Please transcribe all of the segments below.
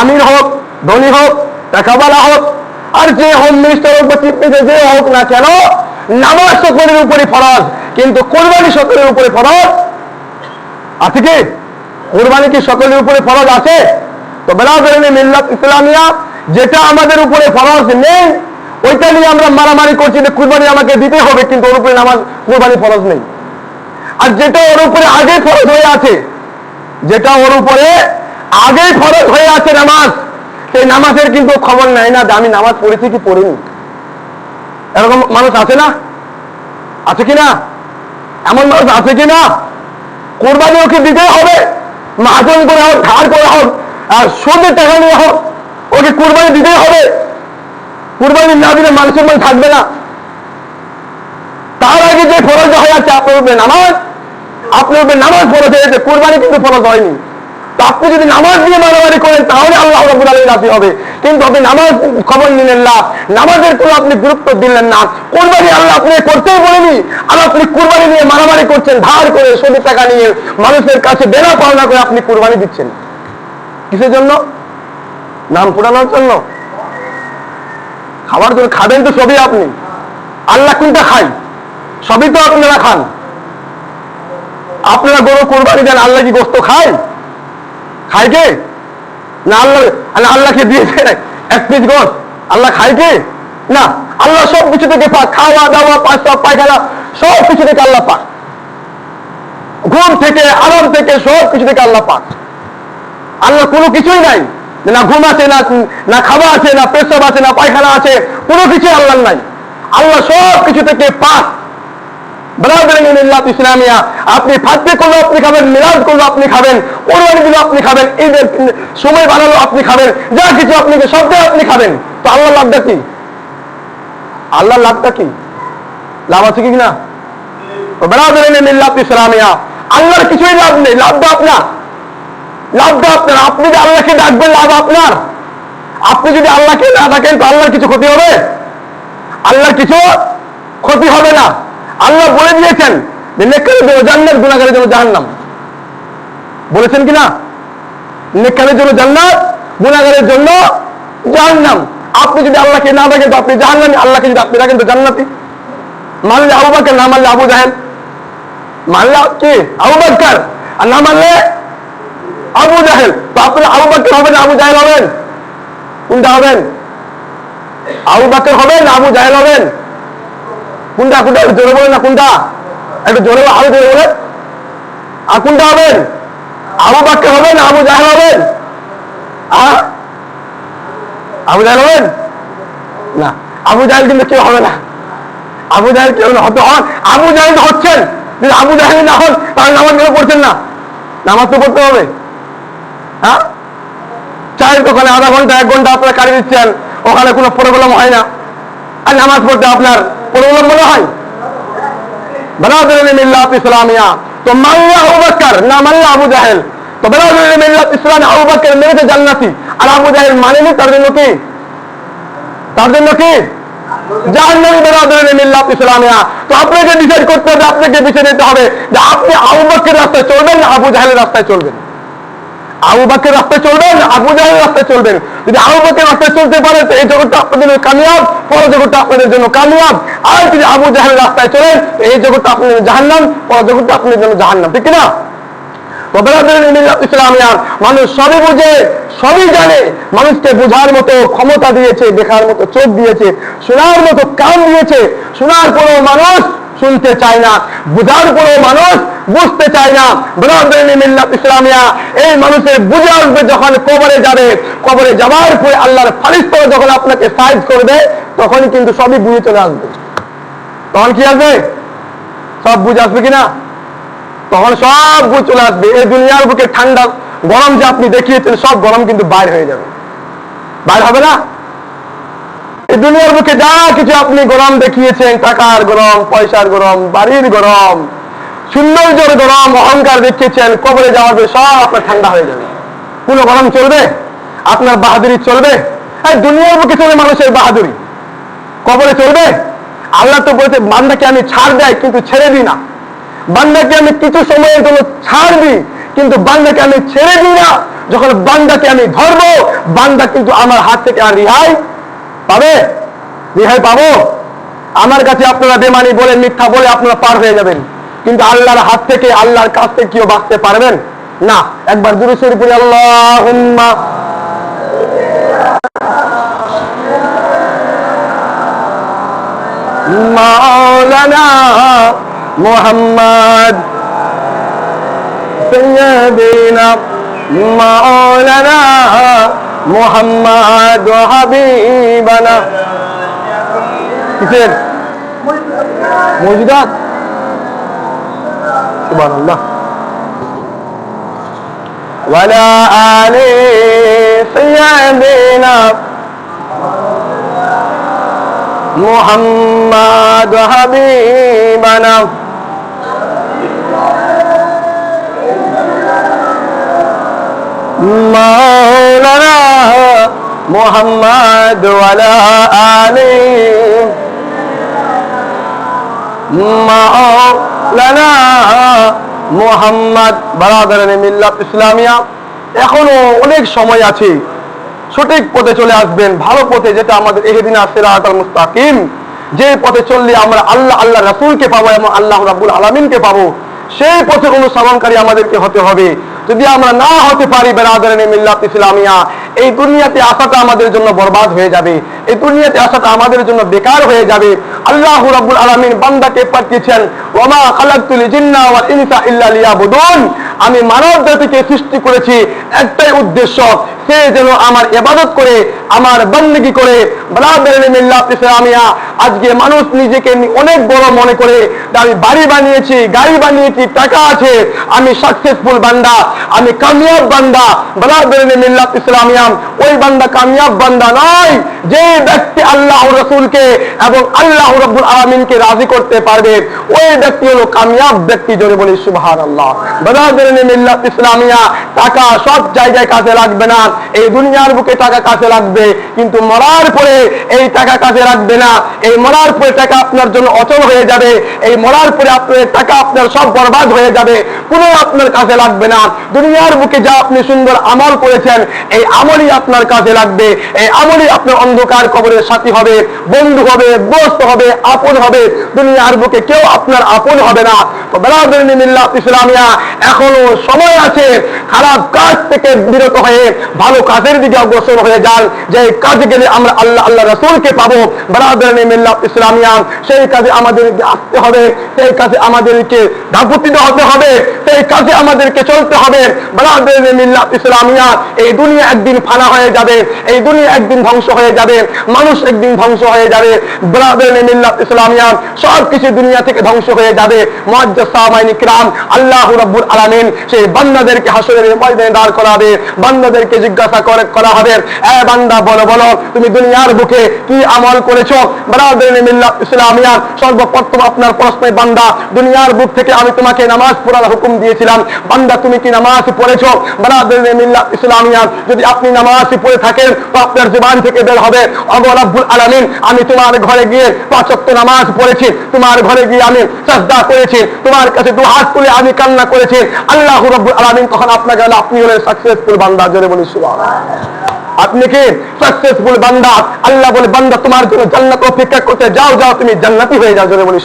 আমির হোক, ধনী হোক, টাকাওয়ালা হোক, আর যে হোম মিনিস্টার হোক বা চিফ মিনিস্টার যে হোক না কেন, নামাজ সকলের উপরে ফরজ, কিন্তু কোরবানি সকলের উপরে ফরজ। আছে কি? কোরবানি কি সকলের উপরে ফরজ আছে? তো বেলাবেন মিল্লাত ইসলামিয়া, যেটা আমাদের উপরে ফরজ নেই, ওইটা নিয়ে আমরা মারামারি করছি যে কুরবানি আমাকে দিতে হবে, কিন্তু ওর উপরে নামাজ, কুরবানি ফরজ নেই। আর যেটা ওর উপরে আগে ফরজ হয়ে আছে, যেটা ওর উপরে আগেই ফরজ হয়ে আছে নামাজ। সেই নামাজের কিন্তু খবর নেয় না যে আমি নামাজ পড়েছি কি পড়িনি। এরকম মানুষ আছে না? আছে কি না? এমন মানুষ আছে কি না? কোরবানি ওকে দিতে হবে? মাহাজন করে হোক, ধার করে হোক, আর সুদের টাকা নিয়ে হোক, ওকে কোরবানি দিতেই হবে। কোরবানি না দিলে মানুষের মন থাকবে না। তার আগে যে ফরজ হয়ে যাচ্ছে আপনার উপরে নামাজ। আপনার উপরে নামাজ ফরজ হয়েছে কোরবানি কিন্তু ফরজ হয়নি। আপনি যদি নামাজ দিয়ে মারামারি করেন, তাহলে আল্লাহ রাবুল আলী রাজি হবে। কিন্তু আপনি নামাজ খবর নিলেন না, নামাজের কোনো আপনি গুরুত্ব দিলেন না। কোরবানি আল্লাহ আপনি করতেই বলেনি। আর আপনি কোরবানি নিয়ে মারামারি করছেন, ধার করে সুদের টাকা নিয়ে মানুষের কাছে বেড়া পাওনা করে আপনি কোরবানি দিচ্ছেন। কিসের জন্য? নাম পুরানোর জন্য। খাবার জন্য খাবেন তো সবই আপনি। আল্লাহ কোনটা খাই সবই তো আপনারা খান। আপনারা গরু কোরবানি দেন, আল্লাহ কি গোস্ত খায়? খায় কে? না, আল্লাহ আল্লাহকে দিয়েছে এক পিস গোস আল্লাহ খায় কে? না, আল্লাহ সব কিছু থেকে পাক। খাওয়া, দাওয়া পাঁচটা পায়খানা, সব কিছু থেকে আল্লাহ পাক। ঘুম থেকে, আরাম থেকে সব কিছু থেকে আল্লাহ পাক। আল্লাহ কোনো কিছুই নাই। না ঘুম আছে, না না খাওয়া আছে, না পেশাব আছে, না পায়খানা আছে, কোনো কিছুই আল্লাহ নাই। আল্লাহ সব কিছু থেকে পাক। ইসলামিয়া, আপনি ফাঁকতে করল আপনি খাবেন, মিলাদ করল আপনি খাবেন, কোরবানি দিল আপনি খাবেন, ঈদের সময় বানালো আপনি খাবেন, যা কিছু আপনি সবটাই আপনি খাবেন। তো আল্লাহ লাভটা কি? আল্লাহ লাভটা কি? লাভ আছে কি না? ইসলামিয়া, আল্লাহর কিছুই লাভ নেই, লাভটা আপনার। লাভটা আপনার। আপনি যদি আল্লাহকে ডাকবেন, লাভ আপনার। আপনি যদি আল্লাহকে না ডাকেন, তো আল্লাহর কিছু ক্ষতি হবে? আল্লাহর কিছু ক্ষতি হবে না। আল্লাহ বলে দিয়েছেন যে নেকারের জন্য জান্নাত গুণাগারের জন্য জাহান্নাম। বলেছেন কি না? নেকারের জন্য জান্নাত গুণাগারের জন্য জাহান্নাম। আপনি যদি আল্লাহকে না ডাকেন তো আপনি জাহান্নামি। আল্লাহকে যদি আপনি ডাকেন তো জান্নাতি। মানলে আবু বাক্কার না মানলে আবু জাহেল। মানলে কি? আবু বাক্কার আর না মানলে আবু জাহেল। তো আপনার আবু বাক্কার হবেন আবু জাহেল হবেন? কোনটা হবেন? আবু বাক্কার হবেন আবু জাহেল হবেন? কোনটা কোনটা জোরে বলেন না কোনটা একটু জোরে আরও জোরে বলেন। আর কোনটা হবেন? আবু বাক্কার হবেন আবু জাহেল হবেন? আবু জাহেল হবেন? না। আবু জাহেল কিন্তু কেউ হবে না। আবু জাহেল কেউ হতে হন। আবু জাহেল হচ্ছেন। যদি আবু জাহেল না হন, তাহলে নামাজ কেন পড়ছেন না? নামাজ তো পড়তে হবে। হ্যাঁ চায়ের দোকানে আধা ঘণ্টা, এক ঘণ্টা আপনারা কাটিয়ে দিচ্ছেন। ওখানে কোনো প্রবলেম হয় না। আর নামাজ পড়তে আপনার প্রবলেম মনে হয় বেলাদিন মিল্লাত ইসলামিয়া তো মাল্লা আবু বাক্কার না মাল্লা আবু জাহেল তো বেলাদিন মিল্লাত ইসলাম আবু বাক্কার মেরেছে জান্নাতি আর আবু জাহেল মানেনি তার জন্য কি তার জন্য কি জাহান্নামী বেরাদরিন মিল্লাত ইসলামিয়া তো আপনাকে ডিসাইড করতে হবে আপনাকে বিচার নিতে হবে যে আপনি আবু বাক্কের রাস্তায় চলবেন না আবু জাহেলের রাস্তায় চলবেন আবু বাক্কের রাস্তায় চলবেন, আবু জাহেলের রাস্তায় চলবেন। যদি আবু রাস্তায় চলতে পারে এই জগৎটা আপনাদের জন্য কামিয়াব পর জগৎটা আপনাদের জন্য কামিয়াব। আর যদি আবু জাহেলের রাস্তায় চলেন এই জগৎটা আপনাদের জাহান্নাম পর জগৎটা আপনাদের জন্য জাহান্নাম, ঠিক না ইসলামিয়ার মানুষ সবই বুঝে, সবই জানে, মানুষকে বোঝার মতো ক্ষমতা দিয়েছে, দেখার মতো চোখ দিয়েছে, শোনার মতো কান দিয়েছে, শোনার পরেও মানুষ শুনতে চায় না। বুঝার পরেও মানুষ বুঝতে চায় না। মিল্লাত ইসলামিয়া এই মানুষের বুঝে আসবে যখন কবরে যাবে। কবরে যাওয়ার পরে আল্লাহর ফারিস করে যখন আপনাকে সাইজ করবে, তখনই কিন্তু সবই বুঝে চলে আসবে। তখন কি আসবে? সব বুঝে আসবে কিনা? তখন সব বুঝ চলে আসবে। এই দুনিয়ার বুকে ঠান্ডা গরম যে আপনি দেখিয়েছেন, সব গরম কিন্তু বাইর হয়ে যাবে। বাইর হবে না? এই দুনিয়ার বুকে যা কিছু আপনি গরম দেখিয়েছেন, টাকার গরম, পয়সার গরম, বাড়ির গরম, সৌন্দর্যের গরম, অহংকার দেখিয়েছেন, কবরে যাওয়ার পরে সব আপনার ঠান্ডা হয়ে যাবে। কোনো গরম চলবে, আপনার বাহাদুরি চলবে। এই দুনিয়ার বুকে চলে মানুষের বাহাদুরি। কবরে চলবে। আল্লাহ তো বলছে, বান্দাকে আমি ছাড় দেয়, কিন্তু ছেড়ে দিই না। বান্দাকে আমি কিছু সময়ের জন্য ছাড় দিই, কিন্তু বান্দাকে আমি ছেড়ে দিই না। যখন বান্দাকে আমি ধরবো, বান্দা কিন্তু আমার হাত থেকে আর রিহাই পাবে? রেহাই পাবো? আমার কাছে আপনারা বেমানি বলে মিথ্যা বলে আপনারা পার হয়ে যাবেন। কিন্তু আল্লাহর হাত থেকে, আল্লাহর কাছ থেকে কেউ বাঁচতে পারবেন? না। একবার দূরে সরি করে আল্লাহ মাওলানা মোহাম্মদ সৈয়দিনা মাওলানা মোহাম্মদ محمد وحبيبنا كتير موجودات سبحان الله ولا آل سيدنا محمد حبيبنا مولانا محمد وعلى آله مولانا মোহাম্মদ বারাদারান মিল্লাত ইসলামিয়া এখনো অনেক সময় আছে সঠিক পথে চলে আসবেন ভালো পথে যেটা আমাদের এহেদিন সিরাত আল মুস্তাকিম যে পথে চললে আমরা আল্লাহ আল্লাহ রাসূলকে পাবো এবং আল্লাহ রাব্বুল আলামিনকে পাবো সেই পথে অনুসরণকারী আমাদেরকে হতে হবে যদি আমরা না হতে পারি বেরাদারান মিল্লাত ইসলামিয়া, এই দুনিয়াতে আসাটা আমাদের জন্য বরবাদ হয়ে যাবে। এই দুনিয়াতে আসাটা আমাদের জন্য বেকার হয়ে যাবে। আল্লাহ রাব্বুল আলামিন বান্দাকে পাঠিয়েছেন ওমা খালাকতুল জিন্না ওয়াল ইনসা ইল্লা লিয়াবুদুন। আমি মানব জাতিকে সৃষ্টি করেছি একটাই উদ্দেশ্য সে যেন আমার ইবাদত করে, আমার বন্দগি করে। ইসলামিয়া আজকে মানুষ নিজেকে অনেক বড় মনে করে আমি বাড়ি বানিয়েছি, গাড়ি বানিয়েছি, টাকা আছে, আমি সাকসেসফুল বান্দা, আমি কামিয়াব বান্দা। বরাবরের মিল্লাত ইসলামিয়া ওই বান্দা কামিয়াব বান্দা নয়, যে ব্যক্তি আল্লাহ রসুলকে এবং আল্লাহ রব্বুল আলমিনকে রাজি করতে পারবে, ওই ব্যক্তি হলো কামিয়াব ব্যক্তি জোরে বলি সুবহান আল্লাহ বরাবরের মিল্লাত ইসলামিয়া টাকা সব জায়গায় কাজে লাগবে না। এই দুনিয়ার বুকে টাকা কাজে লাগবে, কিন্তু মরার পরে এই টাকা কাজে লাগবে না। এই মরার পরে টাকা আপনার জন্য অচল হয়ে যাবে, এই মরার পরে আপনার টাকা আপনার সব বরবাদ হয়ে যাবে, কোনো আপনার কাজে লাগবে না। দুনিয়ার বুকে যা আপনি সুন্দর আমল করেছেন, এই আমলই আপনার কাজে লাগবে, এই আমলই আপনার অন্ধকার কবরের সাথী হবে, বন্ধু হবে, দোস্ত হবে, আপন হবে। দুনিয়ার বুকে কেউ আপনার আপন হবে না। তো মিল্লাত ইসলামিয়া, এখনও সময় আছে খারাপ কাজ থেকে বিরত হয়ে ভালো কাজের দিকে অগ্রসর হয়ে যান। যে কাজে গেলে আমরা আল্লাহ আল্লাহ রসুলকে পাবো। মিল্লাত ইসলামিয়া, সেই কাজে আমাদেরকে আসতে হবে, সেই কাজে আমাদেরকে ধাপুতিত হতে হবে, সেই কাজে আমাদেরকে চলতে হবে। মিল্লাত ইসলামিয়া, এই দুনিয়া একদিন ফানা হয়ে যাবে, এই দুনিয়া একদিন ধ্বংস হয়ে যাবে, মানুষ একদিন ধ্বংস হয়ে যাবে। ব্রাদের মিল্লাত ইসলামিয়া সব কিছু দুনিয়া থেকে ধ্বংস হয়ে যাবে। মুআজ্জাজ সাহাবায়ে কিরাম আল্লাহ রাব্বুল আলামিন, সেই বান্দাদেরকে হাসরের ময়দানে দাঁড় করাবে, বান্দাদেরকে জিজ্ঞাসা করে, করা হবে। এ বান্দা, বলো বলো, তুমি দুনিয়ার বুকে কি আমল করেছ? ব্রাদের মিল্লাত ইসলামিয়া, সর্বপ্রথম আপনার প্রশ্নে বান্দা, দুনিয়ার বুক থেকে আমি তোমাকে নামাজ পড়ার হুকুম দিয়েছিলাম। বান্দা, তুমি কি নামাজ পড়েছো? ব্রাদের মিল্লাত ইসলামিয়া, যদি আপনি নামাজ পড়ে থাকেন, তো আপনার জবান থেকে বের হবে। অগো রব্বুল আলামিন, আমি তোমার ঘরে গিয়ে পাঁচ ওয়াক্ত নামাজ পড়েছি। তোমার ঘরে গিয়ে আমি সাজদা করেছি। তোমার কাছে দু হাত তুলে আমি কান্না করেছি। আল্লাহ রব্বুল আলামিন তখন আপনাকে আপনি হলেন সাকসেসফুল বান্দা, জোরে বলি সুবহানাল্লাহ আপনি কি সাকসেসফুল বান্দা? আল্লাহ বলে, বান্দা, তোমার জন্য জান্নাত অপেক্ষা করতে যাও যাও, তুমি জান্নাতি হয়ে যাও, জোরে বলি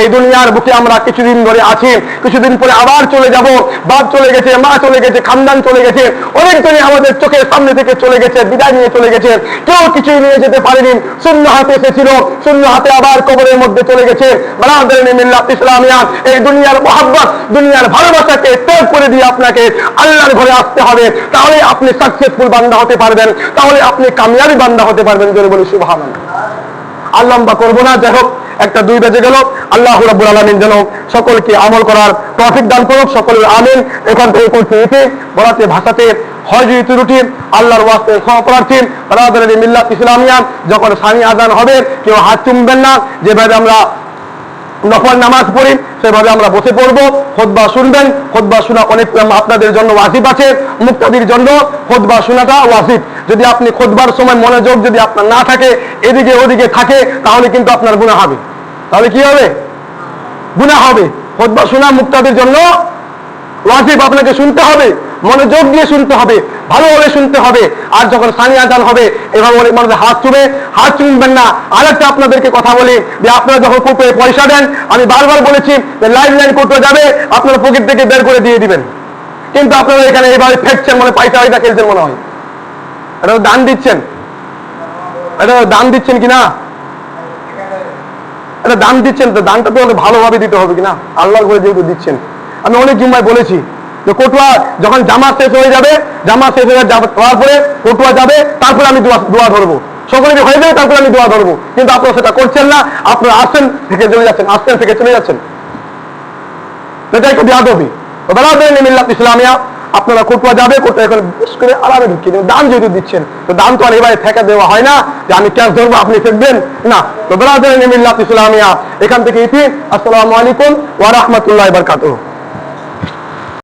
এই দুনিয়ার বুকে আমরা কিছুদিন ধরে আছি, কিছুদিন পরে আবার চলে যাব। বাপ চলে গেছে, মা চলে গেছে, খানদান চলে গেছে অনেকজনই আমাদের চোখের সামনে থেকে চলে গেছে, বিদায় নিয়ে চলে গেছে, কেউ কিছুই নিয়ে যেতে পারেনি। শূন্য হাতে এসেছিল, শূন্য হাতে আবার কবরের মধ্যে চলে গেছে। বারাদারে মিল্লাত ইসলামিয়া, এই দুনিয়ার মোহাব্বত, দুনিয়ার ভালোবাসাকে ত্যাগ করে দিয়ে আপনাকে আল্লাহর ঘরে আসতে হবে। তাহলে আপনি সাকসেসফুল বান্দা হতে পারবেন, তাহলে আপনি কামিয়াবি বান্দা হতে পারবেন, জোরে বলি সুবহানাল্লাহ। আর লম্বা করব না, যাই হোক, একটা দুই বেজে গেল। আল্লাহ রাব্বুল আলামিন যেন সকলকে আমল করার ট্রাফিক দান করুক, সকলের আমিন। এখান থেকে করতে এতে বলাতে ভাষাতে হয় যদি ত্রুটি আল্লাহর ওয়াস্তে ক্ষমা প্রার্থী রাদের মিল্লাত ইসলামিয়া, যখন সানি আদান হবে, কেউ হাত চুমবেন না। যেভাবে আমরা নফল নামাজ পড়ি, সেভাবে আমরা বসে পড়ব। খোদবা শুনবেন, খোদবা শোনা অনেক আপনাদের জন্য ওয়াজিব আছে, মুক্তাদির জন্য খোদবা শোনাটা ওয়াজিব। যদি আপনি খোদবার সময় মনোযোগ যদি আপনার না থাকে, এদিকে ওদিকে থাকে, তাহলে কিন্তু আপনার গুণা হবে। তাহলে কি হবে? গুণা হবে। খোদবা শোনা মুক্তাদির জন্য ওয়াজিব আপনাকে শুনতে হবে। মনোযোগ দিয়ে শুনতে হবে ভালোভাবে শুনতে হবে। আর যখন সানি আজান হবে, এভাবে অনেক মানুষের হাত চুবে। হাত চুমবেন না। আর একটা আপনাদেরকে কথা বলি, যে আপনারা যখন কোর্টে পয়সা দেন, আমি বারবার বলেছি যে লাইন লাইন কোর্টে যাবে, আপনারা পকেট থেকে বের করে দিয়ে দিবেন। কিন্তু আপনারা এখানে এইভাবে ফেকছেন মনে পয়সা পয়সা খেলছেন মনে হয়। এটা দান দিচ্ছেন। এটা দান দিচ্ছেন কিনা? এটা দান দিচ্ছেন, তো দানটা তো অনেক ভালোভাবে দিতে হবে কিনা? আল্লাহর করে যেহেতু দিচ্ছেন। আমি অনেক জুম্মায় বলেছি যে কটুয়া যখন জামা শেষ হয়ে যাবে, জামা শেষ হয়ে হওয়ার পরে কটুয়া যাবে, তারপরে আমি দোয়া ধরবো। সকলে হয়ে যাবে, তারপরে আমি দোয়া ধরবো। কিন্তু আপনারা সেটা করছেন না, আপনারা আসছেন, থেকে চলে যাচ্ছেন, আসছেন, থেকে চলে যাচ্ছেন। এটা একটু বিয়াদবি। মিল্লাত ইসলামিয়া, আপনারা কোটুয়া যাবে, কোটুয়া এখন বেশ করে আরামে ঢুকিয়ে দেবেন। দান যেহেতু দিচ্ছেন, তো দান তো আর এবারে ঠেকা দেওয়া হয় না যে আমি ক্যাশ ধরবো, আপনি ফেকবেন না, তো মিল্লাত ইসলামিয়া, এখান থেকে ইতি। আসসালামু আলাইকুম ওয়া রাহমাতুল্লাহি বারাকাতুহু।